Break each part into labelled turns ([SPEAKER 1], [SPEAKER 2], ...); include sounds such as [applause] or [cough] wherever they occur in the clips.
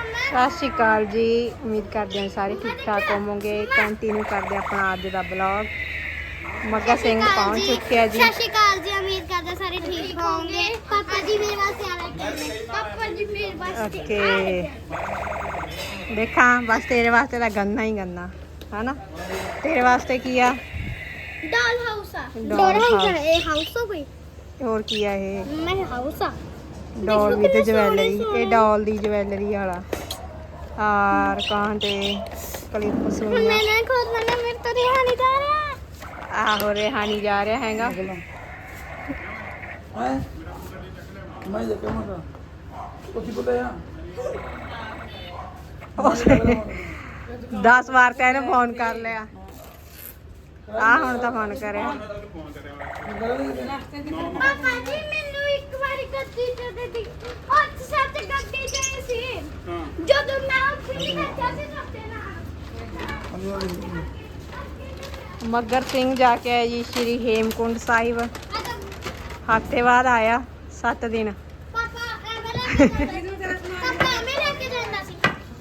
[SPEAKER 1] ਸਤਿ ਸ਼੍ਰੀ ਅਕਾਲ ਜੀ। ਉਮੀਦ ਕਰਦੇ ਹਾਂ ਸਾਰੇ ਠੀਕ ਠਾਕ ਹੋਵੋਗੇ। ਕੰਟੀਨਿਊ ਕਰਦੇ ਆਪਣਾ ਅੱਜ ਦਾ ਬਲੌਗ ਮੱਗਾ ਸਿੰਘ ਪਹੁੰਚ ਚੁੱਕਿਆ ਜੀ।
[SPEAKER 2] ਸਤਿ ਸ਼੍ਰੀ ਅਕਾਲ ਜੀ ਉਮੀਦ ਕਰਦਾ ਸਾਰੇ ਠੀਕ ਹੋਵੋਗੇ। ਪਾਪਾ ਜੀ ਮੇਰੇ ਵਾਸਤੇ ਆ ਨੇ। ਪਾਪਾ ਜੀ ਮੇਰੇ ਵਾਸਤੇ
[SPEAKER 1] ਓਕੇ ਦੇਖਾਂ ਬਸ ਤੇਰੇ ਵਾਸਤੇ ਤਾਂ ਗੰਨਾ ਹੀ ਗੰਨਾ ਹਨਾ? ਤੇਰੇ ਵਾਸਤੇ ਕੀ ਆ?
[SPEAKER 2] ਡਾਲ ਹਾਊਸ ਆ ਡਾਲ ਹਾਊਸ। ਇਹ ਹਾਊਸ ਆ ਕੋਈ?
[SPEAKER 1] ਹੋਰ ਕੀ ਆ ਇਹ?
[SPEAKER 2] ਮੈਂ ਹਾਊਸ ਆ।
[SPEAKER 1] ਡੋਲ ਵਿਦ ਜਵੈਲਰੀ ਇਹ ਡੋਲ ਦੀ ਜਵੈਲਰੀ ਵਾਲਾ। ਹਾਰ ਕਾਂਟੇ ਕਲਿੱਪ
[SPEAKER 2] ਹੁਣ
[SPEAKER 1] ਸੂਈਆਂ
[SPEAKER 2] ਮੈਂ ਨਾ ਖੋਦ ਮੈਨੇ ਮੇਰੇ ਤੋਂ ਰਿਹਾ ਨਹੀਂ ਜਾ ਰਿਹਾ।
[SPEAKER 1] ਆਹੋ ਰਿਹਾ ਨਹੀਂ ਜਾ ਰਿਹਾ ਹੈਗਾ।
[SPEAKER 3] ਹੈ? ਮੈਂ ਜੇ ਕਹਾਂ ਕੁਛ ਬੋਲਿਆ
[SPEAKER 1] 10 ਵਾਰ ਤਾਂ ਇਹਨੇ ਫੋਨ ਕਰ ਲਿਆ। ਆ ਹੁਣ ਤਾਂ ਫੋਨ ਕਰਿਆ।
[SPEAKER 2] ਪਾਪਾ ਜੀ ਮੈਨੂੰ ਇੱਕ ਵਾਰੀ ਗੱਡੀ ਤੇ ਦੇ ਦੀ। ਸੱਤ ਗੱਡੀ ਤੇ ਸੀ। ਜਦੋਂ ਮੈਂ ਉੱਥੇ ਬੈਠਾ ਸੀ ਸੱਤੇ ਨਾਲ
[SPEAKER 1] ਮੱਗਰ ਸਿੰਘ ਜਾ ਕੇ ਆਇਆ ਜੀ ਸ਼੍ਰੀ ਹੇਮਕੁੰਡ ਸਾਹਿਬ। ਹਫ਼ਤੇ ਬਾਅਦ ਆਇਆ 7 ਦਿਨ।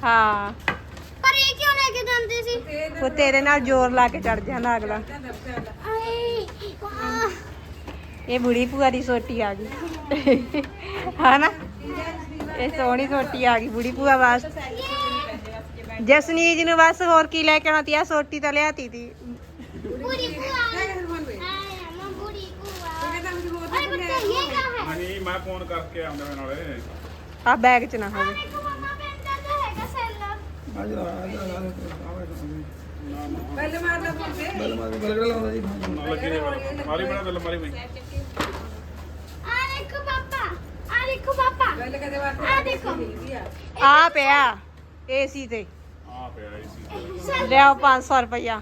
[SPEAKER 1] ਹਾਂ।
[SPEAKER 2] ਪਰ ਇਹ ਕਿਉਂ ਲੈ ਕੇ ਜਾਂਦੇ ਸੀ?
[SPEAKER 1] ਉਹ ਤੇਰੇ ਨਾਲ ਜ਼ੋਰ ਲਾ ਕੇ ਚੜ ਜਾਂਦਾ ਅਗਲਾ। ਇਹ ਬੁੜੀ ਭੂਆ ਦੀ ਸੋਟੀ ਆ ਗਈ। ਹਨਾ? ਇਹ ਸੋਹਣੀ ਸੋਟੀ ਆ ਗਈ ਬੁੜੀ ਭੂਆ ਵਾਸਤੇ ਜਸਨੀਜ ਨੂੰ ਬਸ ਹੋਰ ਕੀ ਲੈ ਕੇ ਆਉਣਾ ਤੀ? ਆ ਸੋਟੀ ਤਾਂ ਲਿਆਤੀ ਤੀ।
[SPEAKER 2] ਬੁੜੀ ਭੂਆ।
[SPEAKER 4] ਨਹੀਂ ਮੈਂ ਫੋਨ ਕਰਕੇ ਆਉਂਦਾ ਨਾਲੇ।
[SPEAKER 1] ਆ ਬੈਗ ਚ ਨਾ ਹੋਵੇ।
[SPEAKER 2] ਆ
[SPEAKER 3] ਜਾ ਆ ਜਾ
[SPEAKER 4] ਆ ਜਾ।
[SPEAKER 3] ਬਲ ਮਾਰ ਬਲਗੜਾ ਲਾਉਂਦਾ ਜੀ?
[SPEAKER 4] ਨਾ ਲੱਗੀ ਨਹੀਂ ਮਾਰੀ ਬਣਾ ਬਿੱਲ ਮਾਰੀ ਮੈਂ
[SPEAKER 2] ਆ ਦੇਖੋ ਪਾਪਾ ਆ ਦੇਖੋ ਪਾਪਾ। ਆ ਦੇਖੋ।
[SPEAKER 1] ਆ। ਪਿਆ ਏਸੀ ਤੇ।
[SPEAKER 4] ਆ ਪਿਆ ਇਹ ਸੀ
[SPEAKER 2] ਸੈਲਰ
[SPEAKER 1] ਲਿਆਓ 500 ਰੁਪਇਆ।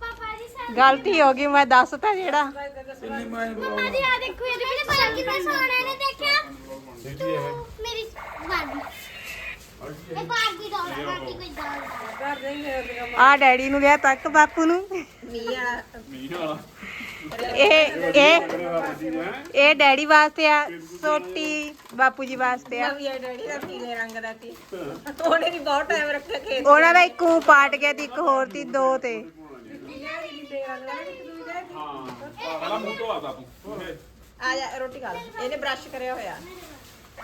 [SPEAKER 2] ਪਾਪਾ ਜੀ ਸੈਲਰ
[SPEAKER 1] ਗਲਤੀ ਹੋ ਗਈ ਮੈਂ ਦੱਸਤਾ ਜਿਹੜਾ।
[SPEAKER 3] ਇੰਨੀ ਮੈਂ
[SPEAKER 2] ਮਮਾ ਜੀ ਆ ਦੇਖੋ ਇਹਦੇ ਵਿੱਚ ਬੜਾ ਕਿੰਨਾ ਸੋਹਣਾ ਨੇ ਦੇਖਿਆ
[SPEAKER 4] ਦੇਖੀ ਇਹ
[SPEAKER 2] ਮੇਰੀ ਬਾਰਬੀ ਇਹ ਬਾਰਬੀ ਡਾਲ ਹੈ ਬਾਕੀ ਕੋਈ ਡਾਲ
[SPEAKER 1] ਆ ਡੈਡੀ ਨੂੰ ਲਿਆ ਤੱਕ ਬਾਪੂ ਨੂੰ
[SPEAKER 4] ਮੀਂਹ ਵਾਲਾ
[SPEAKER 1] ਇਹ ਇਹ ਇਹ ਡੈਡੀ ਵਾਸਤੇ ਆ ਸੋਟੀ ਬਾਪੂ ਜੀ ਵਾਸਤੇ ਆ ਉਹਨਾਂ ਦਾ ਇੱਕ ਊਂ ਪਾਟ ਗਿਆ ਤੇ ਇੱਕ ਹੋਰ ਤੀ ਦੋ ਤੇ
[SPEAKER 4] ਹਾਂ ਪਹਿਲਾਂ ਮੂੰਹ ਤੋਂ ਆਦਾ ਤੂੰ
[SPEAKER 1] ਆ ਜਾ ਰੋਟੀ ਖਾ ਲੈ ਇਹਨੇ ਬ੍ਰਸ਼ ਕਰਿਆ ਹੋਇਆ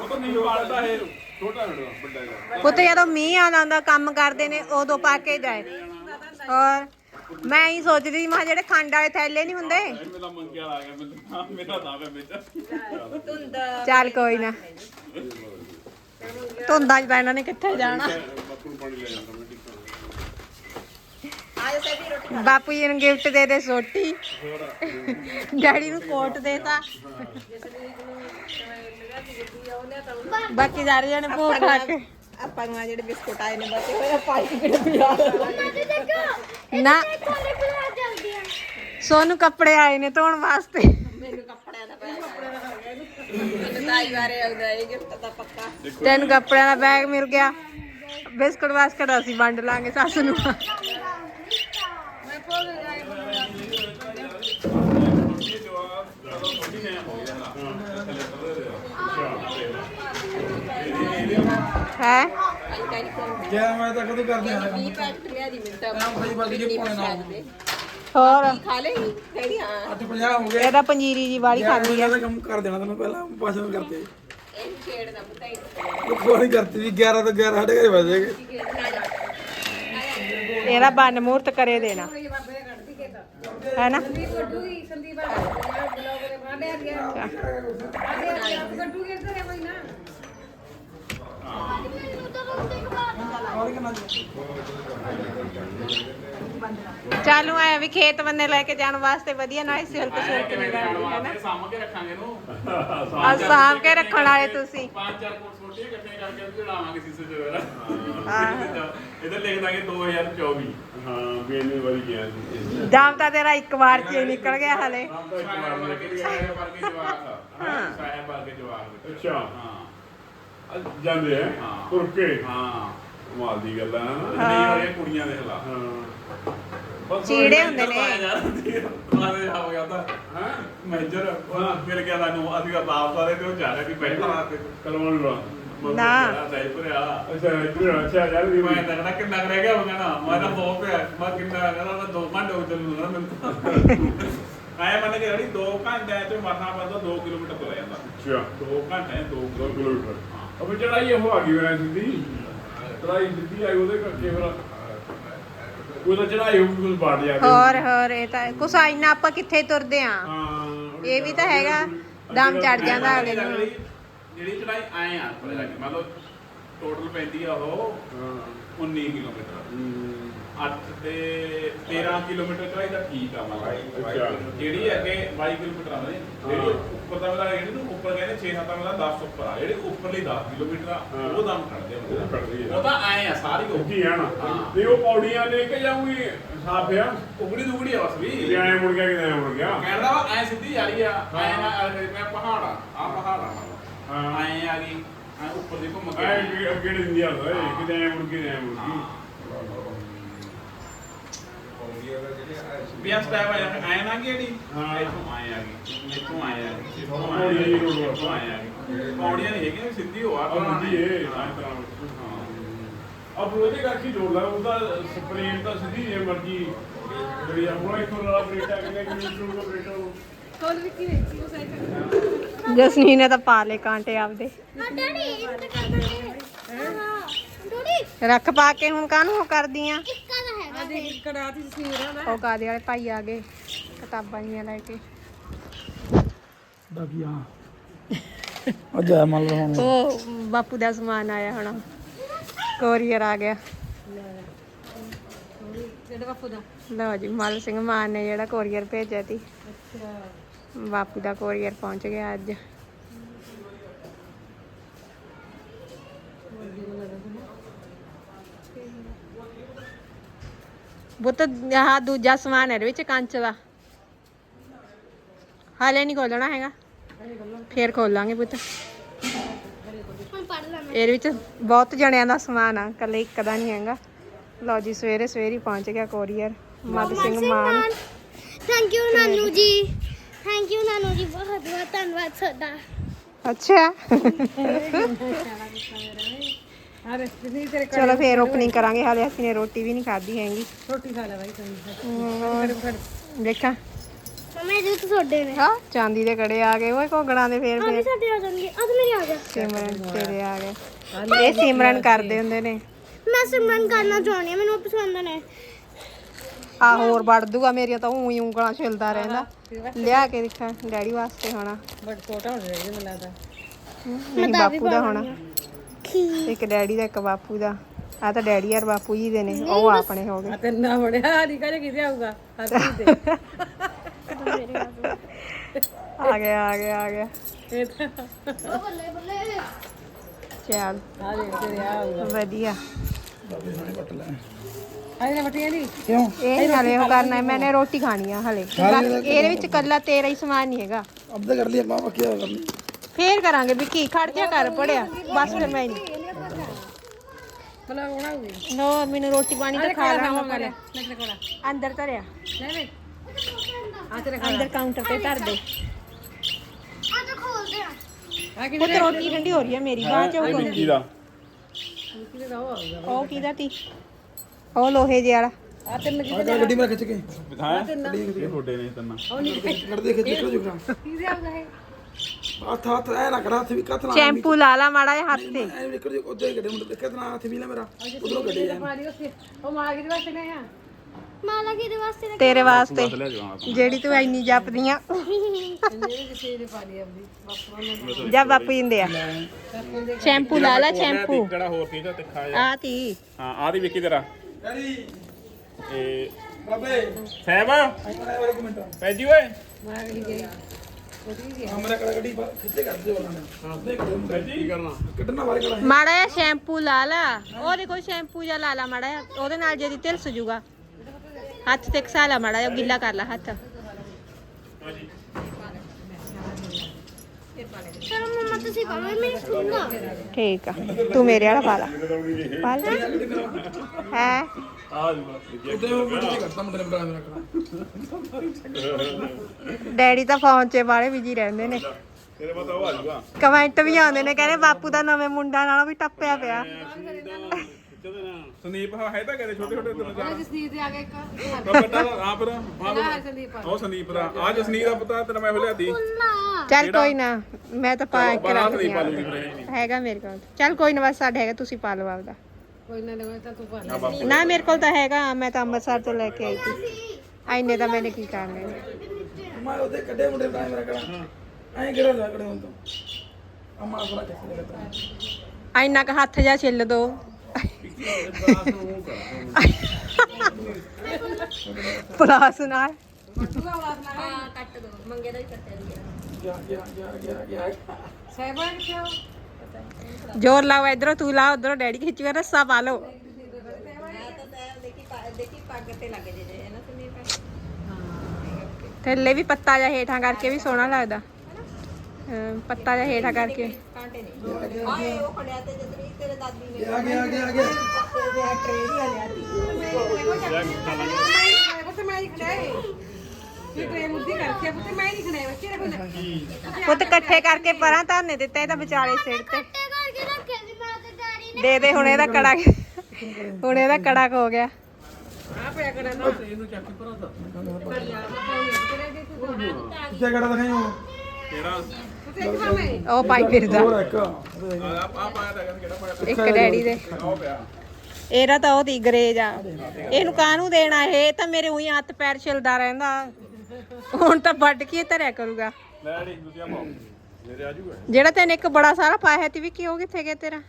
[SPEAKER 4] ਉਹ ਤਾਂ ਨਹੀਂ ਵਾਲਦਾ ਇਹ। ਛੋਟਾ ਜਿਹੜਾ ਵੱਡਾ ਹੈਗਾ
[SPEAKER 1] ਪੁੱਤ ਜਦੋਂ ਮੀਂਹ ਆਉਂਦਾ ਹੁੰਦਾ ਕੰਮ ਕਰਦੇ ਨੇ ਉਦੋਂ ਪਾ ਕੇ ਜਾਏ। ਔਰ ਮੈਂ ਹੀ ਸੋਚਦੀ ਸੀ ਮੈਂ ਜਿਹੜੇ ਖੰਡ ਵਾਲੇ ਥੈਲੇ ਨਹੀਂ ਹੁੰਦੇ।
[SPEAKER 4] ਇਹ ਮੇਰਾ ਮੰਗਿਆ ਆ ਗਿਆ ਮੈਨੂੰ ਮੇਰਾ ਨਾਮ ਹੈ ਵਿੱਚ।
[SPEAKER 1] ਚੱਲ ਕੋਈ ਨਾ। ਧੁੰਦਾਂ 'ਚ ਤਾਂ ਇਹਨਾਂ ਨੇ ਕਿੱਥੇ ਜਾਣਾ।
[SPEAKER 4] ਬਾਪੂ ਨੂੰ ਪਾਣੀ ਲੈ ਜਾਂਦਾ ਮੈਂ ਟਿੱਕਾ
[SPEAKER 1] ਬਾਪੂ ਜੀ ਨੂੰ ਗਿਫਟ ਦੇ ਦੇ ਸੋਟੀ। ਡੈਡੀ ਨੂੰ ਕੋਟ ਦੇਤਾ ਬਾਕੀ ਸਾਰੇ ਜਣੇ ਭੋਗ ਖਾ ਕੇ।
[SPEAKER 5] ਆਪਾਂ ਨੂੰ ਆ ਜਿਹੜੇ ਬਿਸਕੁਟ ਆਏ ਨੇ ਬਚੇ ਹੋਏ ਆ ਪਾਈ ਕਿਹੜੇ
[SPEAKER 2] ਜੀ ਦੇਖੋ
[SPEAKER 1] ਨਾ। ਸੋਨੂੰ ਕੱਪੜੇ ਆਏ ਨੇ ਧੋਣ ਵਾਸਤੇ।
[SPEAKER 5] ਮੈਨੂੰ ਕੱਪੜਿਆਂ ਦਾ ਬੈਗ ਮੈਨੂੰ ਤਾਈ ਵਾਰੇ ਆਉਂਦਾ ਇਹ ਗਿਫਟ ਦਾ ਪੱਕਾ।
[SPEAKER 1] ਤੈਨੂੰ ਕੱਪੜਿਆਂ ਦਾ ਬੈਗ ਮਿਲ ਗਿਆ। ਬਿਸਕੁਟ ਵਾਸਕਟ ਅਸੀਂ ਵੰਡ ਲਾਂਗੇ ਸੱਸ ਨੂੰ
[SPEAKER 4] ਇਹ ਜਵਾਬ ਕਦੋਂ ਥੋੜੀ ਹੈ ਹੋ
[SPEAKER 1] ਹੈ।
[SPEAKER 5] ਅੱਜ
[SPEAKER 3] ਜੇ ਮੈਂ ਤਾਂ ਕਦੋਂ ਕਰਦੇ ਆ।
[SPEAKER 5] 20 ਪੈਕਟ ਲਿਆ ਦੀ ਮਿੰਟ
[SPEAKER 3] ਆਮ ਭਾਈ ਬਾਕੀ ਜੇ ਪਾਉਣੇ ਨਾ
[SPEAKER 1] ਹੋਰ?
[SPEAKER 5] ਖਾ ਲਈ? ਕਹਿੰਦੀ ਹਾਂ
[SPEAKER 3] 850 ਹੋ ਗਏ।
[SPEAKER 1] ਇਹਦਾ ਪੰਜੀਰੀ ਜੀ ਵਾਲੀ ਖਾਂਦੀ ਆ।
[SPEAKER 3] ਕੰਮ ਕਰ ਦੇਣਾ ਤੈਨੂੰ ਪਹਿਲਾਂ ਪਾਸਨ ਕਰਦੇ।
[SPEAKER 5] ਇਹ ਛੇੜ ਦਾ ਪਤਾ ਹੀ
[SPEAKER 3] ਉਹ ਕੋਈ ਕਰਤੀ ਵੀ 11 ਤੋਂ 11 ਸਾਡੇ ਘਰੇ ਵੱਜ ਜਾਏਗੇ।
[SPEAKER 1] ਇਹਦਾ ਬੰਨ ਮੂਰਤ ਕਰੇ ਦੇਣਾ। ਹੈ ਨਾ? ਚਾਲੂ ਆਇਆ ਵੀ ਖੇਤ ਬੰਨੇ ਲੈ ਕੇ ਜਾਣ ਵਾਸਤੇ ਵਧੀਆ ਨਾਲ ਸਿਲਕ ਸਿਲਕ ਲੈਣੀ ਹੈ ਨਾ
[SPEAKER 4] ਸਾਂਭ ਕੇ ਰੱਖਾਂਗੇ ਇਹਨੂੰ।
[SPEAKER 1] ਆ ਸਾਂਭ ਕੇ ਰੱਖਣ ਵਾਲੇ ਤੁਸੀਂ।
[SPEAKER 4] ਪੰਜ ਚਾਰ ਕੋਟ ਛੋਟੇ ਇਕੱਠੇ ਕਰਕੇ ਚੜਾਵਾਂਗੇ ਸੀਸੇ ਤੇ
[SPEAKER 1] ਆਹੋ।
[SPEAKER 4] ਇਧਰ ਲਿਖ ਦਾਂਗੇ 2024 ਹਾਂ ਵੀ ਇੰਨੀ ਵਾਰੀ ਗਿਆ ਸੀ।
[SPEAKER 1] ਦਾਮ ਤਾਂ ਤੇਰਾ ਇੱਕ ਵਾਰ ਚ ਹੀ ਨਿਕਲ ਗਿਆ ਹਲੇ।
[SPEAKER 4] ਸਾਹਿਬ ਵਰਗੇ ਜਵਾਕ ਹਾਂ। ਸਾਹਿਬ ਵਰਗੇ ਜਵਾਕ।
[SPEAKER 6] ਅੱਛਾ।
[SPEAKER 4] ਹਾਂ।
[SPEAKER 6] ਜਾਂਦੇ ਆ
[SPEAKER 4] ਹਾਂ।
[SPEAKER 6] ਤੁਰ ਕੇ।
[SPEAKER 4] ਹਾਂ। ਕਮਾਲ ਦੀ ਗੱਲ ਆ ਨਾ।
[SPEAKER 1] ਹਾਂ।
[SPEAKER 4] ਨਹੀਂ ਵਾਲੀਆਂ ਕੁੜੀਆਂ ਦੇ ਖਿਲਾਫ।
[SPEAKER 6] ਹਾਂ।
[SPEAKER 4] ਬਸ
[SPEAKER 1] ਚੀੜੇ ਹੁੰਦੇ ਨੇ।
[SPEAKER 4] ਮਾਰੇ ਆ ਗਿਆ ਤਾਂ। ਹਾਂ? ਮੇਜਰ ਉਹ ਮਿਲ ਗਿਆ ਸਾਨੂੰ ਅਸੀਂ ਤਾਂ ਲਾਭ ਸਾਰੇ ਤੇ ਉਹ ਜਾ ਰਿਹਾ ਕਿ ਪਹਿਲਾਂ
[SPEAKER 6] ਕਲਵਣ ਲਾ
[SPEAKER 1] ਨਾ।
[SPEAKER 4] ਸਹੀ ਭਰਿਆ
[SPEAKER 6] ਅੱਛਾ ਇੱਧਰ ਅੱਛਾ ਯਾਰ ਵੀ
[SPEAKER 4] ਮੈਂ ਤਾਂ ਕਹਿੰਦਾ ਕਿੰਨਾ ਕੁ ਰਹਿ ਗਿਆ? ਉਹ ਕਹਿੰਦਾ ਮੈਂ ਤਾਂ ਦੋ ਪਿਆ। ਮੈਂ ਕਿੰਨਾ ਕਹਿੰਦਾ ਮੈਂ ਦੋ ਘੰਟੇ ਹੋ ਮੈਨੂੰ ਆਇਆ [laughs] ਮੰਨ ਕੇ ਰੜੀ 2 ਘੰਟੇ ਚ ਮਰਨਾ ਪੈਂਦਾ 2 ਕਿਲੋਮੀਟਰ ਤੁਰ ਜਾਂਦਾ।
[SPEAKER 6] ਅੱਛਾ।
[SPEAKER 4] 2 ਘੰਟੇ 2
[SPEAKER 6] ਦੋ ਕਿਲੋਮੀਟਰ। ਅਬ ਚੜਾਈ ਉਹ ਆ ਗਈ ਮੇਰਾ ਸਿੱਧੀ। ਚੜਾਈ ਸਿੱਧੀ ਆਈ ਉਹਦੇ ਕਰਕੇ ਫਿਰ ਉਹ ਤਾਂ ਚੜਾਈ ਹੋ ਗਈ ਕੁਝ ਬਾੜ ਜਾ
[SPEAKER 1] ਹੋਰ ਹੋਰ ਇਹ ਤਾਂ ਕੁਛ ਇੰਨਾ ਆਪਾਂ ਕਿੱਥੇ ਤੁਰਦੇ ਆ?
[SPEAKER 6] ਹਾਂ
[SPEAKER 1] ਇਹ ਵੀ ਤਾਂ ਹੈਗਾ ਦਮ ਚੜ ਜਾਂਦਾ ਅਗਲੇ ਨੂੰ।
[SPEAKER 4] ਜਿਹੜੀ ਚੜਾਈ ਆਏ ਆ ਲੱਗੇ ਲਓ ਟੋਟਲ ਪੈਂਦੀ ਆ ਉਹ 19 ਕਿਲੋਮੀਟਰ। 8 ਤੇ 13 ਕਿਲੋਮੀਟਰ ਦਾ ਠੀਕ ਆ ਮਤਲਬ।
[SPEAKER 6] ਅੱਛਾ।
[SPEAKER 4] ਜਿਹੜੀ ਅੱਗੇ 22 ਕਿਲੋਮੀਟਰ ਆ ਜਿਹੜੀ ਜਿਹੜੀ ਉੱਪਰ ਦਾ ਵਾਲਾ ਜਿਹੜੀ ਨੂੰ ਉੱਪਰ ਕਹਿੰਦੇ 6 7 ਵਾਲਾ 10 ਉੱਪਰ ਆ। ਜਿਹੜੀ ਉੱਪਰਲੀ 10 ਕਿਲੋਮੀਟਰ ਆ
[SPEAKER 6] ਹਾਂ।
[SPEAKER 4] ਉਹ ਦਮ ਕੱਢਦੇ ਆ।
[SPEAKER 6] ਆ।
[SPEAKER 4] ਉਹ ਤਾਂ ਆਏ ਆ ਸਾਰੀ ਉਹ।
[SPEAKER 6] ਕੀ ਹੈ ਨਾ।
[SPEAKER 4] ਹਾਂ।
[SPEAKER 6] ਨਹੀਂ ਉਹ ਪੌੜੀਆਂ ਲੈ ਕੇ ਜਾਊਂਗੀ ਸਾਫ਼ ਆ।
[SPEAKER 4] ਉਗੜੀ ਦੁਗੜੀ ਆ ਬਸ ਵੀ।
[SPEAKER 6] ਜੇ ਐ ਮੁੜ ਗਿਆ ਕਿ ਐ ਮੁੜ ਗਿਆ।
[SPEAKER 4] ਕਹਿੰਦਾ ਐ ਸਿੱਧੀ ਜਾ ਰਹੀ ਆ। ਐ ਨਾ ਮੈਂ ਪਹਾੜ ਆ ਆ ਪਹਾੜ ਆ
[SPEAKER 6] ਹਾਂ।
[SPEAKER 4] ਐ ਆ ਗਈ। ਐ ਉੱਪਰ ਦੀ ਘੁੰਮ ਕੇ
[SPEAKER 6] ਐ
[SPEAKER 4] ਆਏ।
[SPEAKER 6] ਅੱਗੇ ਦਿੰਦੀ ਆ ਕਿਤੇ ਐ ਮੁੜ ਕੇ ਐ ਮੁੜ ਗਈ
[SPEAKER 4] ਵੀ ਆ ਸਟੈਪ ਆ ਜਾਂਦਾ ਐ ਨਾ ਕਿਹੜੀ
[SPEAKER 6] ਹਾਂ।
[SPEAKER 4] ਇੱਥੋਂ ਆਏ ਆ ਗਈ ਇੱਥੋਂ ਆਏ ਆ ਗਈ ਇੱਥੋਂ ਆਏ ਆ ਗਈ। ਇੱਥੋਂ ਆਏ ਆ ਗਈ ਪੌੜੀਆਂ ਨਹੀਂ ਹੈਗੀਆਂ ਸਿੱਧੀ ਹੋ ਆ
[SPEAKER 6] ਉਹ ਹੁੰਦੀ ਏ
[SPEAKER 4] ਹਾਂ।
[SPEAKER 6] ਅਬ ਉਹਦੇ ਕਰਕੇ ਜੋੜ ਲਾ ਉਹਦਾ ਸਪਰੇਨ ਤਾਂ ਸਿੱਧੀ ਜੇ ਮਰਜ਼ੀ ਜਿਹੜੀ ਆ ਹੁਣ ਇੱਥੋਂ ਲਾ ਬਰੇਟਾ ਕਿੰਨੇ ਕਿਲੋਮੀਟਰ ਦਾ ਬਰੇਟਾ ਉਹ
[SPEAKER 1] ਜਸਨੀ ਨੇ ਤਾਂ ਪਾ ਲਏ ਕਾਂਟੇ ਆਪਦੇ।
[SPEAKER 2] ਹਾਂ ਡੈਡੀ ਇੰਤ ਕਰ ਦਾਂਗੇ। ਹਾਂ ਡੈਡੀ
[SPEAKER 1] ਰੱਖ ਪਾ ਕੇ ਹੁਣ ਕਾਹਨੂੰ ਉਹ ਕਰਦੀ ਆ
[SPEAKER 2] ਇੱਕਾ ਦਾ ਹੈਗਾ ਫਿਰ
[SPEAKER 1] ਉਹ ਕਾਦੇ ਵਾਲੇ ਭਾਈ ਆ ਗਏ ਕਿਤਾਬਾਂ ਜੀਆਂ ਲੈ ਕੇ।
[SPEAKER 3] ਬਾਕੀ ਆ ਅੱਜ ਆ ਮੰਨ ਲਓ ਹੁਣ।
[SPEAKER 1] ਉਹ ਬਾਪੂ ਦਾ ਸਮਾਨ ਆਇਆ ਹੁਣ। ਕੋਰੀਅਰ ਆ ਗਿਆ।
[SPEAKER 5] ਜਿਹੜੇ ਬਾਪੂ ਦਾ?
[SPEAKER 1] ਲਓ ਜੀ ਮਲ ਸਿੰਘ ਮਾਨ ਨੇ ਜਿਹੜਾ ਕੋਰੀਅਰ ਭੇਜਿਆ ਸੀ। ਬਾਪੂ ਦਾ ਕੋਰੀਅਰ ਪਹੁੰਚ ਗਿਆ ਅੱਜ। ਬੁੱਤ ਆਹ ਦੂਜਾ ਸਮਾਨ ਹੈ ਇਹਦੇ ਵਿੱਚ ਕੰਚ ਦਾ। ਹਾਲੇ ਨਹੀਂ ਖੋਲਣਾ ਹੈਗਾ। ਫੇਰ ਖੋਲਾਂਗੇ ਪੁੱਤ
[SPEAKER 2] ਮੈਂ
[SPEAKER 1] ਇਹਦੇ ਵਿੱਚ ਬਹੁਤ ਜਣਿਆਂ ਦਾ ਸਮਾਨ ਆ ਕੱਲੇ ਇੱਕ ਦਾ ਨਹੀਂ ਹੈਗਾ। ਲਓ ਜੀ ਸਵੇਰੇ ਸਵੇਰੇ ਪਹੁੰਚ ਗਿਆ ਕੋਰੀਅਰ। ਮਦ Singh Mann.
[SPEAKER 2] Thank you Nanu ji. Thank you ਨਾਨੂ ਜੀ ਬਹੁਤ ਬਹੁਤ ਧੰਨਵਾਦ ਤੁਹਾਡਾ
[SPEAKER 1] ਅੱਛਾ। ਚਲੋ ਫੇਰ ਓਪਨਿੰਗ ਕਰਾਂਗੇ। ਹਾਲੇ ਅਸੀਂ ਨੇ ਰੋਟੀ ਵੀ ਨਹੀਂ ਖਾਧੀ ਹੈਗੀ।
[SPEAKER 5] ਰੋਟੀ ਖਾ ਲੈ ਬਾਈ ਤੂੰ
[SPEAKER 1] ਦੇਖਾਂ।
[SPEAKER 2] ਮਮਾ ਤਾਂ ਤੁਹਾਡੇ ਨੇ।
[SPEAKER 1] ਹਾਂ ਚਾਂਦੀ ਦੇ ਕੜੇ ਆ ਗਏ। ਓਏ ਘੋਗਣਾ ਦੇ ਫੇਰ ਫੇਰ।
[SPEAKER 2] ਸਾਡੇ ਆ ਜਾਣਗੇ। ਤਾਂ ਮੇਰੇ ਆ ਜਾ।
[SPEAKER 1] ਸਿਮਰਨ ਤੇਰੇ ਆ ਗਏ। ਇਹ ਸਿਮਰਨ ਕਰਦੇ ਹੁੰਦੇ ਨੇ।
[SPEAKER 2] ਮੈਂ ਸਿਮਰਨ ਕਰਨਾ ਚਾਹੁੰਦੀ ਹਾਂ ਮੈਨੂੰ ਪਸੰਦ ਨੇ।
[SPEAKER 1] ਆ ਹੋਰ ਵੜ ਦੂਗਾ ਮੇਰੀਆਂ ਤਾਂ ਉਹੀ ਉਂਗਲਾਂ ਛਿਲਦਾ ਰਹਿੰਦਾ। ਲਿਆ ਕੇ ਦੇਖਾਂ ਡੈਡੀ ਵਾਸਤੇ ਹੋਣਾ।
[SPEAKER 5] ਬੜ ਛੋਟਾ ਹੋ ਰਿਹਾ ਮੈਨੂੰ ਲੱਗਦਾ।
[SPEAKER 1] ਨਹੀਂ ਬਾਪੂ ਦਾ ਹੋਣਾ। ਇੱਕ ਡੈਡੀ ਦਾ ਇੱਕ ਬਾਪੂ ਦਾ। ਆ ਤਾਂ ਡੈਡੀ ਯਾਰ ਬਾਪੂ ਜੀ ਦੇ ਨੇ ਉਹ ਆਪਣੇ ਹੋ ਗਏ।
[SPEAKER 5] ਤੈਨਾਂ ਬੜਿਆ ਨਹੀਂ ਕਰੇ ਕਿਤੇ ਆਊਗਾ ਤੇ
[SPEAKER 1] ਆ ਗਿਆ ਆ ਗਿਆ ਆ ਗਿਆ।
[SPEAKER 5] ਇਹ ਤਾਂ
[SPEAKER 2] ਬੱਲੇ ਬੱਲੇ।
[SPEAKER 1] ਚੱਲ।
[SPEAKER 5] ਆ ਦੇ ਤੇਰੇ ਆ ਆਊਗਾ।
[SPEAKER 1] ਵਧੀਆ।
[SPEAKER 5] ਇਹਨੇ ਬਟੀਆਂ ਦੀ
[SPEAKER 3] ਕਿਉਂ?
[SPEAKER 1] ਇਹ ਨੀ ਹਲੇ ਉਹ ਕਰਨਾ ਹੈ, ਮੈਨੇ ਰੋਟੀ ਖਾਣੀ ਆ ਹਲੇ। ਬਸ ਇਹਦੇ ਵਿੱਚ ਕੱਲਾ ਤੇਰਾ ਹੀ ਸਮਾਨ ਨਹੀਂ ਹੈਗਾ।
[SPEAKER 3] ਅਬ ਤਾਂ ਕਰ ਲਿਆ ਮਾਮਾ ਕੀ ਕਰਨੀ
[SPEAKER 1] ਫੇਰ ਕਰਾਂਗੇ ਵੀ ਕੀ ਖੜ ਜਾ ਕਰ ਪੜਿਆ। ਬਸ ਫਿਰ ਮੈਂ ਨਹੀਂ।
[SPEAKER 5] ਬਲਾ ਹੋਣਾ ਹੋਊਗੀ
[SPEAKER 1] ਨੋ ਮੈਨੂੰ ਰੋਟੀ ਪਾਣੀ ਤਾਂ ਖਾ ਲਾਂ
[SPEAKER 5] ਲੈ ਲੈ ਲੈ ਕੋਲਾ
[SPEAKER 1] ਅੰਦਰ ਧਰਿਆ।
[SPEAKER 5] ਲੈ ਲੈ ਆ ਤੇਰੇ
[SPEAKER 1] ਅੰਦਰ ਕਾਊਂਟਰ ਤੇ ਧਰ ਦੇ।
[SPEAKER 2] ਆ ਤਾਂ ਖੋਲਦੇ ਆ
[SPEAKER 5] ਆ ਕਿ
[SPEAKER 1] ਪੁੱਤ ਰੋਟੀ ਠੰਡੀ ਹੋ ਰਹੀ ਹੈ ਮੇਰੀ ਬਾਅਦ ਚ ਉਹ
[SPEAKER 6] ਕੀ ਦਾ।
[SPEAKER 1] ਉਹ ਕਿਹਦਾ ਤੀ? ਉਹ ਲੋਹੇ ਜਿਹੇ ਵਾਲਾ।
[SPEAKER 5] ਆ ਤੈਨੂੰ
[SPEAKER 3] ਆ ਜਾ ਗੱਡੀ ਮੈਂ ਖਿੱਚ ਕੇ।
[SPEAKER 4] ਹਾਂ? ਇਹ ਤੁਹਾਡੇ ਨੇ ਤੰਨਾ।
[SPEAKER 5] ਉਹ ਨਹੀਂ
[SPEAKER 3] ਕੱਢ ਦੇ ਖਿੱਚ ਕੇ ਜੁਗਰਾ
[SPEAKER 5] ਕਿਤੇ ਆਊਗਾ ਇਹ?
[SPEAKER 3] ਹੱਥ ਹੱਥ ਐ ਨਾ ਕਰ ਹੱਥ ਵੀ ਕੱਤ ਨਾ
[SPEAKER 1] ਸ਼ੈਂਪੂ ਲਾ ਲਾ ਮਾੜਾ ਜਿਹਾ ਹੱਥ ਤੇ।
[SPEAKER 3] ਐ ਨਿਕਲ ਜੋ ਉੱਧਰ ਹੀ ਗੱਡੇ ਮੁੰਡੇ ਦੇਖਿਆ ਤੇ ਨਾ ਹੱਥ ਵੀ ਲੈ ਮੇਰਾ ਉਧਰੋਂ ਗੱਡੀ ਜਾਣ
[SPEAKER 5] ਮਾਰੀ ਉਸ ਉਹ ਮਾਰ ਕੇ ਵਾਸਤੇ ਲੈ ਆ?
[SPEAKER 2] ਮਾਲਾ ਕਿਹਦੇ ਵਾਸਤੇ ਰੱਖੀ?
[SPEAKER 1] ਤੇਰੇ ਵਾਸਤੇ। ਜਿਹੜੀ ਤੂੰ ਇੰਨੀ ਜਪਦੀ ਆ ਜਾ ਬਾਪੂ ਜਿੰਦੇ ਆ। ਸ਼ੈਂਪੂ ਲਾ ਲਾ ਸ਼ੈਂਪੂ।
[SPEAKER 4] ਕਿਹੜਾ ਹੋਰ ਕੀ ਦਾ ਤਿੱਖਾ
[SPEAKER 1] ਆ ਤੀ।
[SPEAKER 4] ਹਾਂ ਆ ਦੀ ਵਿੱਕੀ ਤੇਰਾ
[SPEAKER 3] ਡੈਡੀ
[SPEAKER 4] ਇਹ
[SPEAKER 3] ਬਾਬੇ।
[SPEAKER 4] ਸਹਿਬ?
[SPEAKER 3] ਆਇਆ ਇੱਕ ਮਿੰਟ।
[SPEAKER 4] ਪੈਜੀ ਓਏ।
[SPEAKER 5] ਮਾਰ ਕੇ ਗਈ।
[SPEAKER 3] ਆ। ਮੇਰਾ ਕੜਾ ਗੱਡੀ ਬਾਹਰ ਖਿੱਚੇ ਕਰ ਦਿਓ ਉਹਨਾਂ ਨੇ।
[SPEAKER 4] ਪੈਜੀ ਕਰਨਾ?
[SPEAKER 3] ਕੱਢਣਾ ਵਾਲੇ ਕੜਾ
[SPEAKER 1] ਮਾੜਾ ਜਿਹਾ ਸ਼ੈਂਪੂ ਲਾ ਲਾ। ਉਹ ਦੇਖੋ ਸ਼ੈਂਪੂ ਜਾਂ ਲਾ ਲਾ ਮਾੜਾ ਜਿਹਾ। ਉਹਦੇ ਨਾਲ ਜਿਹਦੀ ਤਿਲ ਸਜੂਗਾ ਹੱਥ ਤੇ ਕਸਾ ਲਾ ਮਾੜਾ ਜਿਹਾ ਗਿੱਲਾ ਕਰ ਲਾ ਹੱਥ।
[SPEAKER 2] ਚਲੋ ਮਮਾ ਤੁਸੀਂ ਪਾਓ ਮੈਂ ਸੁਣੂਗਾ
[SPEAKER 1] ਠੀਕ ਆ। ਤੂੰ ਮੇਰੇ ਵਾਲਾ ਪਾ ਲਾ। ਪਾ ਲਾ। ਹੈ? ਡੈਡੀ ਤਾਂ ਫੋਨ 'ਚ ਵਾਲੇ ਬਿਜ਼ੀ ਰਹਿੰਦੇ ਨੇ।
[SPEAKER 4] ਤੇਰੇ ਮਤ ਉਹ ਆ ਜੂਗਾ।
[SPEAKER 1] ਕਮੈਂਟ ਵੀ ਆਉਂਦੇ ਨੇ ਕਹਿੰਦੇ ਬਾਪੂ ਦਾ ਨਵੇਂ ਮੁੰਡਾ ਨਾਲੋਂ ਵੀ ਟੱਪਿਆ ਪਿਆ।
[SPEAKER 4] ਸੰਦੀਪ ਹੈ ਤਾਂ ਕਹਿੰਦੇ ਛੋਟੇ ਛੋਟੇ ਦਿਨ ਜਾ
[SPEAKER 5] ਜਸਨੀਤ ਦੇ ਆ ਗਿਆ ਇੱਕ
[SPEAKER 4] ਬੇਟਾ ਆ ਫਿਰ ਹਾਂ
[SPEAKER 5] ਸੰਦੀਪ
[SPEAKER 4] ਉਹ ਸੰਦੀਪ ਦਾ। ਆ ਜਸਨੀਤ ਦਾ ਪਤਾ ਤੇਰਾ ਮੈਂ ਲਿਆਦੀ।
[SPEAKER 1] ਚੱਲ ਕੋਈ ਨਾ ਮੈਂ ਤਾਂ ਪਾ ਕੇ
[SPEAKER 4] ਬਾਹਰ
[SPEAKER 1] ਰੱਖਦੀ
[SPEAKER 4] ਨਹੀਂ
[SPEAKER 1] ਆ
[SPEAKER 4] ਪਾਲੂਗੀ ਫਿਰ ਇਹ ਨਹੀਂ
[SPEAKER 1] ਹੈਗਾ ਮੇਰੇ ਕੋਲ। ਚੱਲ ਕੋਈ ਨਾ ਬਸ ਸਾਡੇ ਹੈਗਾ ਤੁਸੀਂ ਪਾ ਲਓ ਆਪਦਾ।
[SPEAKER 5] ਕੋਈ ਨਾ ਲਗਾ ਤਾਂ ਤੂੰ ਪਾ
[SPEAKER 4] ਆ ਬਾਪੂ।
[SPEAKER 1] ਨਾ ਮੇਰੇ ਕੋਲ ਤਾਂ ਹੈਗਾ ਮੈਂ ਤਾਂ ਅੰਮ੍ਰਿਤਸਰ ਤੋਂ ਲੈ ਕੇ ਆਈ ਸੀ। ਐਨੇ ਤਾਂ ਮੈਨੇ ਕੀ ਕਰਨੇ।
[SPEAKER 3] ਮੈਂ ਉਹਦੇ ਕੱਢੇ ਮੁੰਡੇ ਦਾ ਮੇਰਾ ਕਰਾ ਐਂ ਕਿਹੜਾ ਲੱਗੜੇ ਹੁਣ ਤੋਂ? ਅਮਾ ਆਪਣਾ ਕਿੱਥੇ ਲੱਗਦਾ
[SPEAKER 1] ਐਨਾ ਕ ਹੱਥ ਜਾ ਛਿੱਲ ਦੋ। ਪਲਾਸ ਨਾਲ।
[SPEAKER 5] ਹਾਂ ਕੱਟ ਦੋ ਮੰਗੇ ਦਾ ਹੀ ਕੱਟਿਆ ਜੀ
[SPEAKER 3] ਗਿਆ ਗਿਆ ਗਿਆ ਗਿਆ ਗਿਆ
[SPEAKER 5] ਸਹਿਬਾ ਕਿਉਂ
[SPEAKER 1] ਜ਼ੋਰ ਲਾਓ ਇਧਰੋਂ, ਤੂੰ ਲਾ ਡੈਡੀ ਖਿੱਚੂਗਾ ਰੱਸਾ ਪਾ ਲਓ।
[SPEAKER 5] ਮੈਂ ਤਾਂ ਸਹਿਬ ਦੇਖੀ ਪਾ- ਦੇਖੀ ਪੱਗ ਤੇ ਲੱਗ ਜੇ ਜੇ ਨਾ ਸੰਦੀਪ
[SPEAKER 1] ਥੱਲੇ ਵੀ ਪੱਤਾ ਜਾ ਹੇਠਾਂ ਕਰਕੇ ਵੀ ਸੋਹਣਾ ਲੱਗਦਾ। ਪੱਤਾ ਜਿਹਾ ਹੇਠਾਂ ਕਰਕੇ।
[SPEAKER 5] ਕਾਂਟੇ ਨਹੀਂ ਆਏ ਉਹ ਖੜਿਆ ਤੇ ਜਤਰੀ ਤੇਰੇ ਦਾਦੀ ਨੇ।
[SPEAKER 3] ਗਿਆ ਗਿਆ ਗਿਆ ਗਿਆ
[SPEAKER 5] ਤੇਰੇ ਦੇ ਟ੍ਰੇਡ ਹੀ ਹਲਿਆ ਸੀ
[SPEAKER 7] ਪੁੱਤ ਮੈਂ
[SPEAKER 1] ਇਕੱਠੇ ਕਰਕੇ ਪਰਾਂ ਧਰਨੇ ਦਿੱਤੇ ਇਹ ਤਾਂ ਵਿਚਾਲੇ ਸਿਰ ਤੇ। ਦੇ ਦੇ ਹੁਣ ਇਹਦਾ ਕੜਾ ਹੁਣ ਇਹਦਾ ਕੜਾ ਹੋ ਗਿਆ।
[SPEAKER 7] ਆ ਪਿਆ ਕਰਾਂ ਨਾ
[SPEAKER 3] ਕਿੱਥੇ ਗੜਾ ਦਿਖਾਈ ਉਹ
[SPEAKER 4] ਕਿਹੜਾ?
[SPEAKER 7] ਇੱਕ ਵਾਰ ਮੈਂ
[SPEAKER 1] ਉਹ ਪਾਈ ਫਿਰਦਾ।
[SPEAKER 3] ਹੋਰ ਇੱਕ।
[SPEAKER 4] ਆ ਆ ਪਾਇਆ ਤਾਂ ਕਹਿੰਦੇ ਕਿਹੜਾ ਪਾਇਆ
[SPEAKER 1] ਇੱਕ ਡੈਡੀ ਦੇ।
[SPEAKER 4] ਤਾਂ ਉਹ
[SPEAKER 1] ਇਹਦਾ ਤਾਂ ਗਰੇਜ ਆ। ਇਹਨੂੰ ਕਾਹਨੂੰ ਦੇਣਾ ਇਹ? ਤਾਂ ਮੇਰੇ ਉਹੀ ਹੱਥ ਪੈਰ ਛਿਲਦਾ ਰਹਿੰਦਾ। ਹੁਣ ਤਾਂ ਵੱਢ ਕੇ ਧਰਿਆ ਕਰੂਗਾ।
[SPEAKER 4] ਲੈ ਡੀ ਦੂਜਾ ਪਾਓ ਮੇਰੇ ਆ ਜੂਗਾ
[SPEAKER 1] ਜਿਹੜਾ ਤੈਨੂੰ ਇੱਕ ਬੜਾ ਸਾਰਾ ਪਾਇਆ ਤੀ ਵੀ ਕਿਉਂ ਕਿੱਥੇ ਗਿਆ ਤੇਰਾ?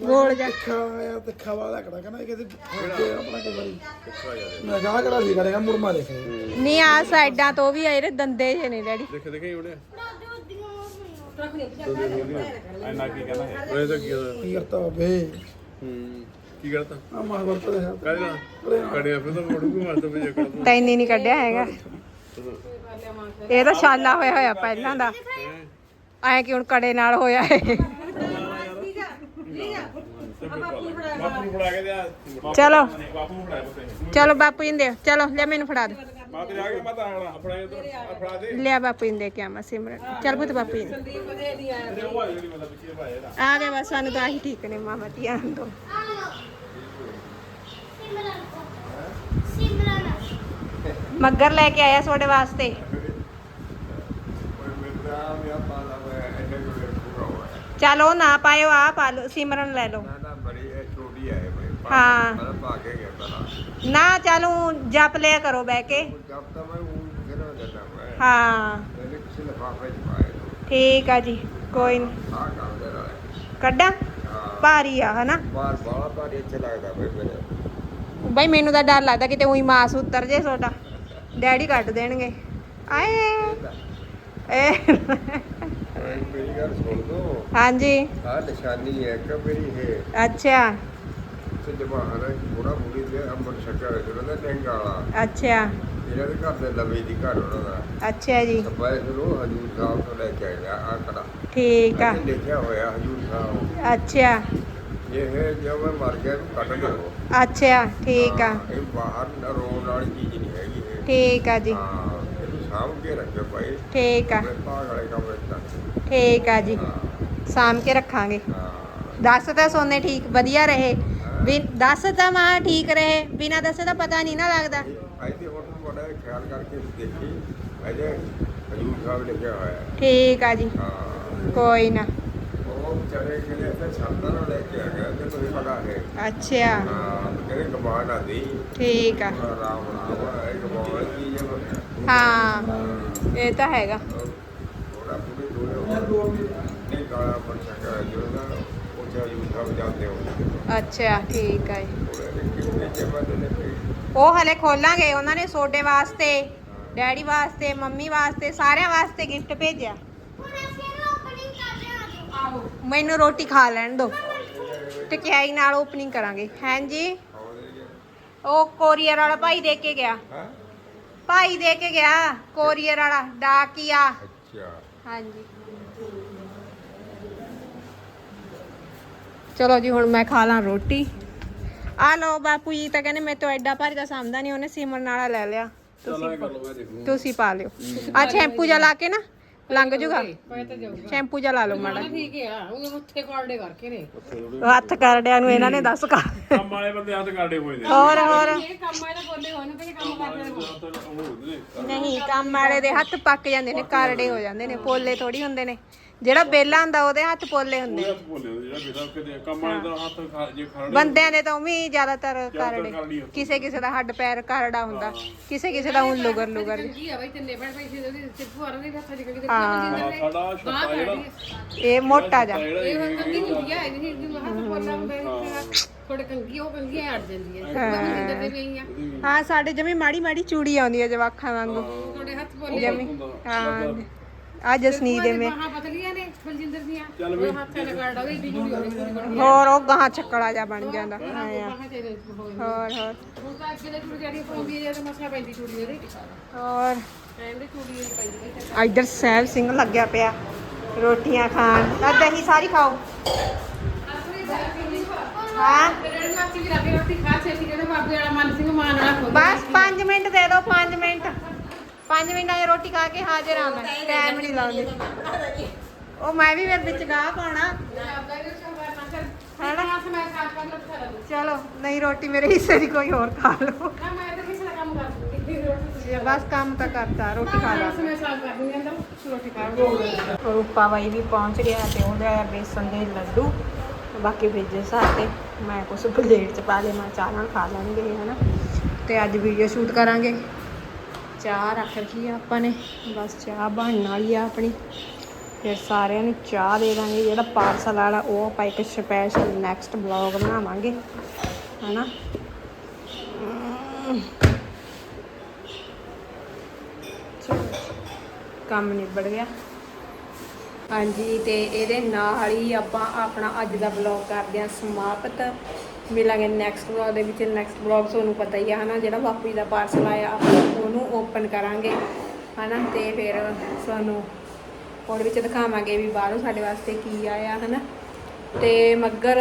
[SPEAKER 1] ਗੋਲ ਜਾ
[SPEAKER 3] ਖਾਇਆ ਤੇ ਖਵਾ ਦਾ ਕੜਾ ਕਹਿੰਦਾ ਕਿਤੇ ਫੋਟੇ ਆਪਣਾ ਕੋਈ ਵਾਰੀ। ਮੈਂ ਕਹਾ ਕੜਾ ਸੀ ਕਰੇਗਾ ਮੁਰਮਾ ਦੇਖੇ।
[SPEAKER 1] ਨਹੀਂ ਆ ਸਾਈਡਾਂ ਤੋਂ ਵੀ ਆਏ ਰੇ ਦੰਦੇ ਜੇ ਨੇ ਡੈਡੀ।
[SPEAKER 4] ਦੇਖ ਦੇਖੇ ਉਹਨੇ
[SPEAKER 2] ਦਾਦੀ
[SPEAKER 4] ਐਨਾ ਕੀ ਕਹਿੰਦਾ ਹੈ? ਉਹ ਤਾਂ ਕੀ ਹੋਇਆ?
[SPEAKER 3] ਕੀ ਕਰਤਾ ਬੇ
[SPEAKER 4] ਹੂੰ ਕੀ ਕਰਤਾ?
[SPEAKER 3] ਆ ਮਾਰ ਵਰਤ ਰਿਹਾ।
[SPEAKER 4] ਕਾਹਦੇ ਕੜਿਆ ਫਿਰ ਤਾਂ ਮੋੜੂਗਾ ਮਸਤ ਵੀ ਜਕੜ
[SPEAKER 1] ਤੈਨੂੰ ਨਹੀਂ ਕੱਢਿਆ ਹੈਗਾ। ਇਹ ਤਾਂ ਛਾਲਾ ਹੋਇਆ ਹੋਇਆ ਪਹਿਲਾਂ ਦਾ। ਐ ਕਿ ਹੁਣ ਕੜੇ ਨਾਲ ਹੋਇਆ ਚਲੋ। ਚਲੋ ਬਾਪੂ ਜੀ ਦਿਓ। ਚਲੋ ਲੈ ਮੈਨੂੰ ਫੜਾ ਦੇ
[SPEAKER 4] ਆਣਾ ਆਪਣਾ ਇਧਰ ਫੜਾ ਦੇ।
[SPEAKER 1] ਲਿਆ ਬਾਪੂ ਜੀ ਨੂੰ ਦੇ ਕੇ ਆਵਾਂ ਸਿਮਰਨ। ਚੱਲ ਪੁੱਤ ਬਾਪੂ ਜੀ। ਨੂੰ।
[SPEAKER 7] ਸੰਦੀਪ ਦੇ ਨਹੀਂ ਆਇਆ
[SPEAKER 4] ਤੇ ਉਹ ਆ ਜਿਹੜੀ ਮਤਲਬ ਪਿੱਛੇ ਪਾਇਆ ਇਹਦਾ।
[SPEAKER 1] ਆ ਗਏ ਬਸ ਸਾਨੂੰ ਤਾਂ ਆਹੀ ਠੀਕ ਨੇ ਮਾਮਾ
[SPEAKER 2] ਸਿਮਰਨ ਕੋ ਸਿਮਰਨ
[SPEAKER 1] ਮੱਗਰ ਲੈ ਕੇ ਆਇਆ ਤੁਹਾਡੇ ਵਾਸਤੇ। ਚਲੋ ਨਾ ਪਾਇਓ ਆ ਪਾ ਲਓ ਸਿਮਰਨ ਲੈ ਲਓ। ਹਾਂ। ਨਾ ਚਲੋ ਜਪ ਲਿਆ ਕਰੋ ਬਹਿ ਕੇ। ਹਾਂ। ਠੀਕ ਆ ਜੀ ਕੋਈ ਨੀ। ਕੱਢਾਂ? ਭਾਰੀ ਆ ਹਨਾ?
[SPEAKER 8] ਬਾਰ ਬਾਲਾ ਭਾਰੀ ਅੱਛਾ ਲੱਗਦਾ ਬਈ ਮੇਰੇ
[SPEAKER 1] ਬਈ ਮੈਨੂੰ ਤਾਂ ਡਰ ਲੱਗਦਾ ਕਿਤੇ ਉਹੀ ਮਾਸ ਉਤਰ ਜੇ ਤੁਹਾਡਾ। ਡੈਡੀ ਕੱਢ ਦੇਣਗੇ। ਆਏ। ਏ
[SPEAKER 8] ਮੇਰੀ ਗੱਲ ਸੁਣ ਦੋ
[SPEAKER 1] ਹਾਂਜੀ।
[SPEAKER 8] ਆ ਨਿਸ਼ਾਨੀ ਹੈ ਕਿ ਮੇਰੀ ਹੈ
[SPEAKER 1] ਅੱਛਾ।
[SPEAKER 8] ਤੇ ਜਵਾਹਰ ਥੋੜਾ ਬੁੜੀ ਦੇ ਅੰਮ੍ਰਿਤ ਛਕਿਆ ਹੋਇਆ ਦਾ ਟੈਂਗਾ ਵਾਲਾ।
[SPEAKER 1] ਅੱਛਾ।
[SPEAKER 8] ਇਹਨਾਂ ਦੇ ਘਰ ਦੇ ਲਵੇ ਦੀ ਘਰ ਉਹਨਾਂ ਦਾ।
[SPEAKER 1] ਅੱਛਾ ਜੀ।
[SPEAKER 8] ਸਭਾ ਨੂੰ ਹਜੂਰ ਸਾਹਿਬ ਤੋਂ ਲੈ ਕੇ ਆਇਆ ਆ ਕੜਾ।
[SPEAKER 1] ਠੀਕ ਆ।
[SPEAKER 8] ਇਹਨੇ ਲਿਖਿਆ ਹੋਇਆ ਹਜੂਰ ਸਾਹਿਬ।
[SPEAKER 1] ਅੱਛਾ।
[SPEAKER 8] ਇਹ ਜੋ ਮੈਂ ਮਰ ਗਿਆ ਇਹਨੂੰ ਕੱਢ ਦਿਓ
[SPEAKER 1] ਅੱਛਾ ਠੀਕ ਆ।
[SPEAKER 8] ਇਹ ਬਾਹਰ ਰੋਣ ਵਾਲੀ ਚੀਜ਼ ਨਹੀਂ ਹੈਗੀ ਇਹ।
[SPEAKER 1] ਠੀਕ ਆ ਜੀ।
[SPEAKER 8] ਹਾਂ ਇਹਨੂੰ ਸਾਂਭ ਕੇ ਰੱਖਿਓ ਭਾਈ।
[SPEAKER 1] ਠੀਕ ਆ।
[SPEAKER 8] ਭਾਗ ਵਾਲੇ ਕਮਰੇ ਰੱਖ।
[SPEAKER 1] ਠੀਕ ਆ ਜੀ। ਸਾਂਭ ਕੇ ਰੱਖਾਂਗੇ।
[SPEAKER 8] ਹਾਂ।
[SPEAKER 1] ਦੱਸ ਤਾਂ ਸੋਨੇ ਠੀਕ ਵਧੀਆ ਰਹੇ। ਵੀ ਦੱਸ ਤਾਂ ਮਾਂ ਠੀਕ ਰਹੇ। ਬਿਨਾ ਦੱਸੇ ਤਾਂ ਪਤਾ ਨਹੀਂ ਨਾ ਲੱਗਦਾ।
[SPEAKER 8] ਅੱਜ ਦੇ ਹੁਣ ਬੜਾ ਖਿਆਲ ਕਰਕੇ ਦੇਖੀ ਅਜੇ ਹਜੂਰ ਸਾਹਿਬ ਲਿਖਿਆ ਹੋਇਆ ਹੈ।
[SPEAKER 1] ਠੀਕ ਆ ਜੀ।
[SPEAKER 8] ਹਾਂ।
[SPEAKER 1] ਕੋਈ ਨਾ।
[SPEAKER 8] ਉਹ ਵਿਚਾਰੇ ਕਿਹੜੇ ਇੱਥੇ ਛੱਤਾਂ ਨੂੰ ਲੈ ਕੇ ਆ ਗਿਆ ਤੇ ਤੁਸੀਂ ਪਤਾ ਹੈ।
[SPEAKER 1] ਅੱਛਾ।
[SPEAKER 8] ਹਾਂ ਕਿਹੜੇ ਕਮਾਨ ਆਦੀ
[SPEAKER 1] ਠੀਕ ਆ।
[SPEAKER 8] ਰਾਮ ਰਾਮ ਇਹ ਕਮਾਨ ਕੀ ਜੇ
[SPEAKER 1] ਹਾਂ ਇਹ ਤਾਂ ਹੈਗਾ।
[SPEAKER 8] ਥੋੜਾ ਪੂਰੇ ਦੋਏ ਨੇ ਗਾਲਾ ਪਰ ਸਕਾ ਜੋ ਨਾ ਉਹ ਸਾਹਿਬ ਜਾਂਦੇ ਹੋ
[SPEAKER 1] ਅੱਛਾ ਠੀਕ ਆ ਜੀ। ਉਹ ਹਲੇ ਖੋਲਾਂਗੇ ਉਹਨਾਂ ਨੇ ਸੋਡੇ ਵਾਸਤੇ ਡੈਡੀ ਵਾਸਤੇ ਮੰਮੀ ਵਾਸਤੇ ਸਾਰਿਆਂ ਵਾਸਤੇ ਗਿਫਟ ਭੇਜਿਆ। ਮੈਨੂੰ ਰੋਟੀ ਖਾ ਲੈਣ ਦਿਓ ਟਕਿਆਈ ਨਾਲ ਓਪਨਿੰਗ ਕਰਾਂਗੇ। ਹਾਂਜੀ? ਉਹ ਕੋਰੀਅਰ ਵਾਲਾ ਭਾਈ ਦੇ ਕੇ ਗਿਆ। ਭਾਈ ਦੇ ਕੇ ਗਿਆ ਕੋਰੀਅਰ ਵਾਲਾ ਡਾਕੀਆ।
[SPEAKER 8] ਅੱਛਾ।
[SPEAKER 1] ਹਾਂਜੀ। ਚਲੋ ਜੀ ਹੁਣ ਮੈਂ ਖਾ ਲਾਂ ਰੋਟੀ। ਆ ਲਓ ਬਾਪੂ ਜੀ ਤਾਂ ਕਹਿੰਦੇ ਮੈਂ ਤੋਂ ਐਡਾ ਭਾਰੀ ਦਾ ਸਾਂਭਦਾ ਨਹੀਂ ਉਹਨੇ ਸਿਮਰਨ ਵਾਲਾ ਲੈ ਲਿਆ। ਤੁਸੀਂ ਪਾ- ਤੁਸੀਂ ਪਾ ਲਿਓ। ਆ ਸ਼ੈਂਪੂ ਜਿਹਾ ਲਾ ਕੇ ਨਾ ਲੰਘ ਜੂਗਾ।
[SPEAKER 7] ਪਏ ਤਾਂ ਜਾਊਗਾ।
[SPEAKER 1] ਸ਼ੈਂਪੂ ਜਿਹਾ ਲਾ ਲਓ ਮਾੜਾ
[SPEAKER 7] ਠੀਕ ਆ ਉਹ ਉੱਥੇ ਕਾਰਡੇ ਕਰਕੇ ਨੇ।
[SPEAKER 1] ਹੱਥ ਕਰੜਿਆਂ ਨੂੰ ਇਹਨਾਂ ਨੇ ਦੱਸ ਕਾ
[SPEAKER 6] ਕੰਮ ਵਾਲੇ ਬੰਦੇ ਹੱਥ ਕਾੜੇ ਹੋਏ ਨੇ।
[SPEAKER 1] ਹੋਰ ਹੋਰ।
[SPEAKER 7] ਇਹ ਕੰਮ ਆਇਆ ਬੋਲੇ ਹੋਣ ਤੇ ਕੰਮ ਕਰਦੇ ਨੇ।
[SPEAKER 1] ਨਹੀਂ ਕੰਮ ਵਾਲੇ ਦੇ ਹੱਥ ਪੱਕ ਜਾਂਦੇ ਨੇ ਕਰੜੇ ਹੋ ਜਾਂਦੇ ਨੇ ਪੋਲੇ ਥੋੜੀ ਹੁੰਦੇ ਨੇ। ਜਿਹੜਾ ਬੇਲਾ ਹੁੰਦਾ ਉਹਦੇ ਹੱਥ ਪੋਲੇ ਹੁੰਦੇ
[SPEAKER 6] ਉਹਦੇ ਬੋਲੇ ਹੁੰਦੇ ਜਿਹੜਾ ਬਿਨਾ ਕਿਤੇ ਕੰਮ ਵਾਲੇ ਦਾ ਹੱਥ ਖਾ- ਜੇ ਖੜਨੇ
[SPEAKER 1] ਬੰਦਿਆਂ ਦੇ ਤਾਂ ਉਵੇਂ ਹੀ ਜ਼ਿਆਦਾਤਰ
[SPEAKER 6] ਕਰੜੀ।
[SPEAKER 1] ਕਰੜੇ
[SPEAKER 6] ਹੁੰਦੀ।
[SPEAKER 1] ਕਿਸੇ ਕਿਸੇ ਦਾ ਹੱਡ ਪੈਰ ਕਰੜਾ ਹੁੰਦਾ ਕਿਸੇ ਕਿਸੇ ਦਾ ਹੁਣ ਲੁਗਰ ਲੁਗਰ।
[SPEAKER 7] ਕੰਗੀ ਆ ਬਾਈ ਤਿੰਨੇ ਬਣ ਪਈ ਸੀ ਉਹਦੀ ਸਿਰਫ ਹਰਨ ਦੇ ਹੱਥਾਂ ਚ ਕੰਗੀ
[SPEAKER 1] ਹਾਂ।
[SPEAKER 6] ਸਾਡਾ ਛੋਟਾ ਜਿਹੜਾ
[SPEAKER 1] ਇਹ ਮੋਟਾ ਜਾ
[SPEAKER 6] ਜਿਹੜਾ
[SPEAKER 7] ਇਹ
[SPEAKER 6] ਇਹ
[SPEAKER 7] ਕੰਗੀ ਹੁੰਦੀ ਆ ਇਹ ਜਿਹੀ ਹੱਥ ਪੋਲਾ ਹੁੰਦਾ ਥੋੜੇ ਕੰਗੀ ਉਹ ਕੰਗੀ ਅੜ ਜਾਂਦੀ ਹੈ। ਮੈਂ ਜਿੰਦਰ ਦੇ ਵੀ ਆਈਆਂ
[SPEAKER 1] ਹਾਂ ਸਾਡੇ ਜਮੀ ਮਾੜੀ ਮਾੜੀ ਚੂੜੀ ਆਉਂਦੀ ਹੈ ਜਵਾਖਾਂ ਵਾਂਗੂ।
[SPEAKER 7] ਥੋੜੇ ਹੱਥ ਪੋਲੇ
[SPEAKER 1] ਹਾਂ। ਆ ਜਸਨੀ ਦੇ ਮੇ
[SPEAKER 7] ਬਾਹਾਂ ਪਤਲੀਆਂ ਨੇ ਬਲਜਿੰਦਰ ਦੀਆਂ। ਹੱਥਾਂ ਨਾਲ ਉਹਦੀ
[SPEAKER 1] ਹੋਰ ਉਹ ਗਾਂ ਚੱਕਲਾ ਜਾ ਬਣ ਜਾਂਦਾ। ਹਾਂ। ਹੋਰ ਹੋਰ।
[SPEAKER 7] ਹੁਣ ਤਾਂ ਅੱਗੇ ਦੇ ਚੂੜੀ ਜਿਹੜੀ ਪਾਉਂਦੀ ਹੈ ਤੇ ਮਸਾ ਪੈਂਦੀ ਚੂੜੀ ਉਹਦੇ
[SPEAKER 1] ਹੋਰ।
[SPEAKER 7] ਚੂੜੀ ਉਹਦੀ ਪੈਂਦੀ
[SPEAKER 1] ਇੱਧਰ ਸਹਿਬ ਸਿੰਘ ਲੱਗਿਆ ਪਿਆ ਰੋਟੀਆਂ ਖਾਣ। ਆ ਦਹੀਂ ਸਾਰੀ ਖਾਓ। ਹਾਂ। ਬਸ 5 ਮਿੰਟ ਦੇ ਦਿਓ 5 ਮਿੰਟ। 5 ਮਿੰਟਾਂ 'ਚ ਰੋਟੀ ਖਾ ਕੇ ਹਾਜ਼ਰ ਆ ਮੈਂ। ਟਾਈਮ ਨਹੀਂ ਲਾਉਂਦੀ ਉਹ ਮੈਂ ਵੀ ਫਿਰ ਵਿੱਚ ਗਾਹ ਪਾਉਣਾ।
[SPEAKER 7] ਚੱਲ
[SPEAKER 1] ਹੈਨਾ?
[SPEAKER 7] ਹਾਂ ਮੈਂ ਸਾਫ਼ ਕਰ ਲੱਗ ਸਾਰਾ ਕੁਛ।
[SPEAKER 1] ਚਲੋ ਨਹੀਂ ਰੋਟੀ ਮੇਰੇ ਹਿੱਸੇ ਦੀ ਕੋਈ ਹੋਰ ਖਾ ਲਓ।
[SPEAKER 7] ਨਾ ਮੈਂ ਤਾਂ ਕਿਸੇ ਦਾ ਕੰਮ ਕਰ ਦੂੰਗੀ ਰੋਟੀ
[SPEAKER 1] ਜੇ ਬਸ ਕੰਮ ਤਾਂ ਕਰਤਾ ਰੋਟੀ ਖਾ ਲਾ।
[SPEAKER 7] ਮੈਂ ਸਾਫ਼ ਕਰ ਦੂੰਗੀ ਅੰਦਰ ਰੋਟੀ ਖਾ ਲੂੰਗੀ
[SPEAKER 1] ਰੂਪਾ ਬਾਈ ਵੀ ਪਹੁੰਚ ਗਿਆ ਤੇ ਉਹ ਲਿਆਇਆ ਬੇਸਨ ਦੇ ਲੱਡੂ ਬਾਕੀ ਭੇਜੇ ਸਾਤੇ। ਮੈਂ ਕੁਛ ਪਲੇਟ ਚ ਪਾ ਲਏ ਮੈਂ ਚਾਹ ਨਾਲ ਖਾ ਲੈਣਗੇ ਹਨਾ। ਤੇ ਅੱਜ ਵੀਡੀਓ ਸ਼ੂਟ ਕਰਾਂਗੇ। ਚਾਹ ਰੱਖ ਰੱਖੀ ਆ ਆਪਾਂ ਨੇ। ਬਸ ਚਾਹ ਬਣਨ ਵਾਲੀ ਆ ਆਪਣੀ। ਫਿਰ ਸਾਰਿਆਂ ਨੂੰ ਚਾਹ ਦੇ ਦਾਂਗੇ। ਜਿਹੜਾ ਪਾਰਸਲ ਵਾਲਾ ਉਹ ਆਪਾਂ ਇੱਕ ਸਪੈਸ਼ਲ ਨੈਕਸਟ ਵਲੌਗ ਬਣਾਵਾਂਗੇ। ਹਨਾ? ਅਮ। ਕੰਮ ਨਿਬੜ ਗਿਆ। ਹਾਂਜੀ, ਤੇ ਇਹਦੇ ਨਾਲ ਹੀ ਆਪਾਂ ਆਪਣਾ ਅੱਜ ਦਾ ਵਲੌਗ ਕਰਦੇ ਹਾਂ ਸਮਾਪਤ। ਮਿਲਾਂਗੇ ਨੈਕਸਟ ਵਲੌਗ ਦੇ ਵਿੱਚ ਨੈਕਸਟ ਵਲੌਗ ਤੁਹਾਨੂੰ ਪਤਾ ਹੀ ਆ, ਹਨਾ, ਜਿਹੜਾ ਬਾਪੂ ਜੀ ਦਾ ਪਾਰਸਲ ਆਇਆ ਉਹਨੂੰ ਓਪਨ ਕਰਾਂਗੇ, ਹਨਾ, ਤੇ ਫਿਰ ਤੁਹਾਨੂੰ ਉਹਦੇ ਵਿੱਚ ਦਿਖਾਵਾਂਗੇ ਵੀ ਬਾਹਰੋਂ ਸਾਡੇ ਵਾਸਤੇ ਕੀ ਆਇਆ, ਹਨਾ। ਤੇ ਮੱਗਰ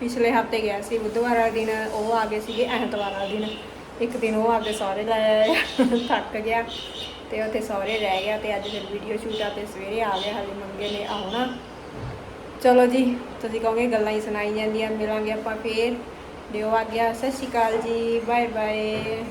[SPEAKER 1] ਪਿਛਲੇ ਹਫ਼ਤੇ ਗਿਆ ਸੀ ਬੁੱਧਵਾਰ ਵਾਲੇ ਦਿਨ, ਉਹ ਆ ਗਏ ਸੀਗੇ ਐਤਵਾਰ ਵਾਲੇ ਦਿਨ। ਇੱਕ ਦਿਨ ਉਹ ਆਪਦੇ ਸਹੁਰੇ ਲਾਇਆ ਥੱਕ ਗਿਆ, ਤੇ ਉੱਥੇ ਸਹੁਰੇ ਰਹਿ ਗਿਆ, ਤੇ ਅੱਜ ਫਿਰ ਵੀਡੀਓ ਸ਼ੂਟ ਆ ਤੇ ਸਵੇਰੇ ਆ ਗਿਆ ਹਲੇ ਮੰਗੇ ਨੇ ਆਉਣਾ। ਚਲੋ ਜੀ, ਤੁਸੀਂ ਕਹੋਗੇ ਗੱਲਾਂ ਹੀ ਸੁਣਾਈ ਜਾਂਦੀਆਂ, ਮਿਲਾਂਗੇ ਆਪਾਂ ਫੇਰ। ਦਿਓ ਆ ਗਿਆ ਸਤਿ ਸ਼੍ਰੀ ਅਕਾਲ ਜੀ ਬਾਏ ਬਾਏ